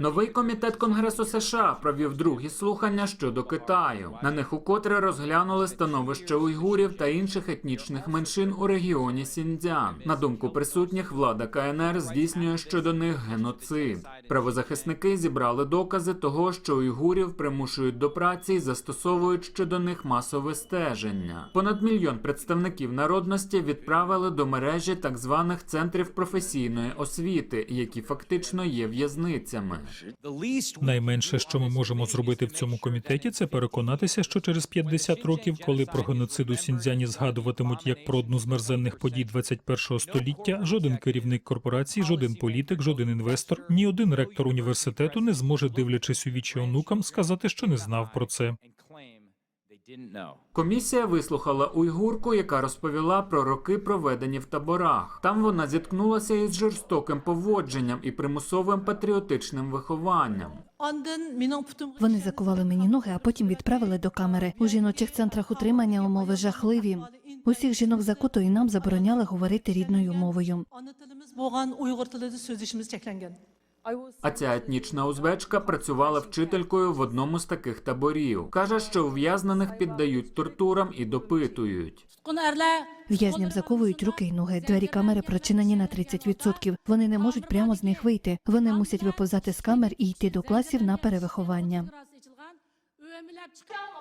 Новий комітет Конгресу США провів другі слухання щодо Китаю. На них укотре розглянули становище уйгурів та інших етнічних меншин у регіоні Сіньцзян. На думку присутніх, влада КНР здійснює щодо них геноцид. Правозахисники зібрали докази того, що уйгурів примушують до праці і застосовують щодо них масове стеження. Понад мільйон представників народності відправили до мережі так званих центрів професійної освіти, які фактично є в'язницями. Найменше, що ми можемо зробити в цьому комітеті, це переконатися, що через 50 років, коли про геноцид у Сіньцзяні згадуватимуть як про одну з мерзенних подій 21 століття, жоден керівник корпорації, жоден політик, жоден інвестор, ні один ректор університету не зможе, дивлячись у вічі онукам, сказати, що не знав про це. Комісія вислухала уйгурку, яка розповіла про роки, проведені в таборах. Там вона зіткнулася із жорстоким поводженням і примусовим патріотичним вихованням. Вони закували мені ноги, а потім відправили до камери. У жіночих центрах утримання умови жахливі. Усіх жінок закуто і нам забороняли говорити рідною мовою. А ця етнічна узбечка працювала вчителькою в одному з таких таборів. каже, що ув'язнених піддають тортурам і допитують. В'язням заковують руки й ноги. Двері камери прочинені на 30%. Вони не можуть прямо з них вийти. Вони мусять виповзати з камер і йти до класів на перевиховання.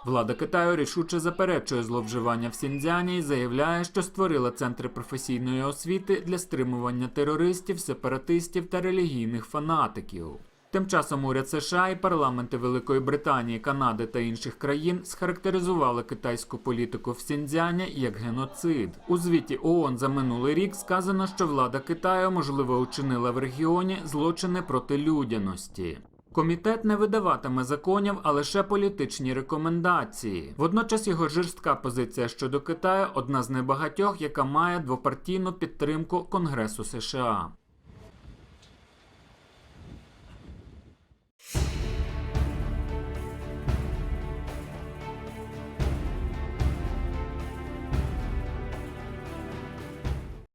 Влада Китаю рішуче заперечує зловживання в Сіньцзяні і заявляє, що створила центри професійної освіти для стримування терористів, сепаратистів та релігійних фанатиків. Тим часом уряд США і парламенти Великої Британії, Канади та інших країн схарактеризували китайську політику в Сіньцзяні як геноцид. У звіті ООН за минулий рік сказано, що влада Китаю можливо учинила в регіоні злочини проти людяності. Комітет не видаватиме законів, а лише політичні рекомендації. Водночас його жорстка позиція щодо Китаю одна з небагатьох, яка має двопартійну підтримку Конгресу США.